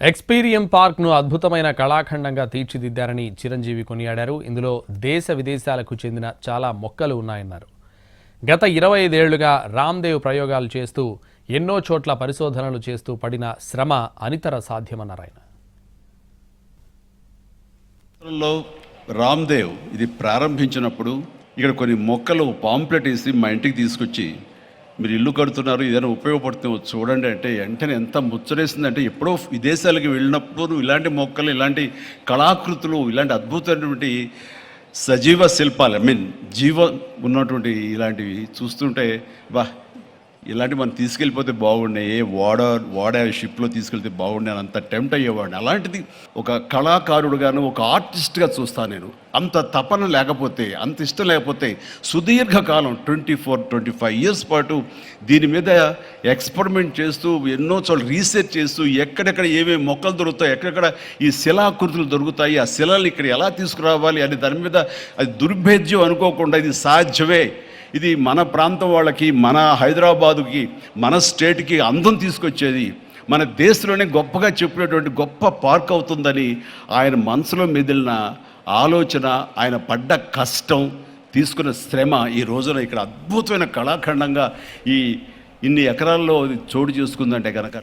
ఎక్స్పీరియం పార్క్ను అద్భుతమైన కళాఖండంగా తీర్చిదిద్దారని చిరంజీవి కొనియాడారు. ఇందులో దేశ విదేశాలకు చెందిన చాలా మొక్కలు ఉన్నాయన్నారు. గత ఇరవై ఐదేళ్ళుగా రామ్దేవ్ ప్రయోగాలు చేస్తూ ఎన్నో చోట్ల పరిశోధనలు చేస్తూ పడిన శ్రమ అనితర సాధ్యమన్నారు ఆయన. రామ్దేవ్ ఇది ప్రారంభించినప్పుడు ఇక్కడ కొన్ని మొక్కలు పాంప్లెట్ వేసి మా ఇంటికి తీసుకొచ్చి మీరు ఇల్లు కడుతున్నారు ఏదైనా ఉపయోగపడుతుంది చూడండి అంటే వెంటనే ఎంత ముచ్చరేసిందంటే ఎప్పుడో విదేశాలకు వెళ్ళినప్పుడు ఇలాంటి మొక్కలు ఇలాంటి కళాకృతులు ఇలాంటి అద్భుతమైనటువంటి సజీవ శిల్పాలు ఐ మీన్ జీవ ఉన్నటువంటి ఇలాంటివి చూస్తుంటే బా ఇలాంటివి మనం తీసుకెళ్ళిపోతే బాగుండే ఏ ఓడ ఓడ షిప్లో తీసుకెళ్తే బాగుండే అని అంత టెంప్ట్ అయ్యేవాడిని. అలాంటిది ఒక కళాకారుడుగాను ఒక ఆర్టిస్ట్గా చూస్తాను నేను. అంత తపన లేకపోతే అంత ఇష్టం లేకపోతే సుదీర్ఘకాలం twenty four twenty five years పాటు దీని మీద ఎక్స్పెరిమెంట్ చేస్తూ ఎన్నో చోట్ల రీసెర్చ్ చేస్తూ ఎక్కడెక్కడ ఏమేమి మొక్కలు దొరుకుతాయి ఎక్కడెక్కడ ఈ శిలాకృతులు దొరుకుతాయి ఆ శిలలు ఇక్కడ ఎలా తీసుకురావాలి అనే దాని మీద అది దుర్భేద్యం అనుకోకుండా ఇది సాధ్యమే. ఇది మన ప్రాంతం వాళ్ళకి మన హైదరాబాదుకి మన స్టేట్కి అందం తీసుకొచ్చేది. మన దేశంలోనే గొప్పగా చెప్పినటువంటి గొప్ప పార్క్ అవుతుందని ఆయన మనసులో మెదిలిన ఆలోచన ఆయన పడ్డ కష్టం తీసుకున్న శ్రమ ఈ రోజున ఇక్కడ అద్భుతమైన కళాఖండంగా ఈ ఇన్ని ఎకరాల్లో చోటు చేసుకుందంటే కనుక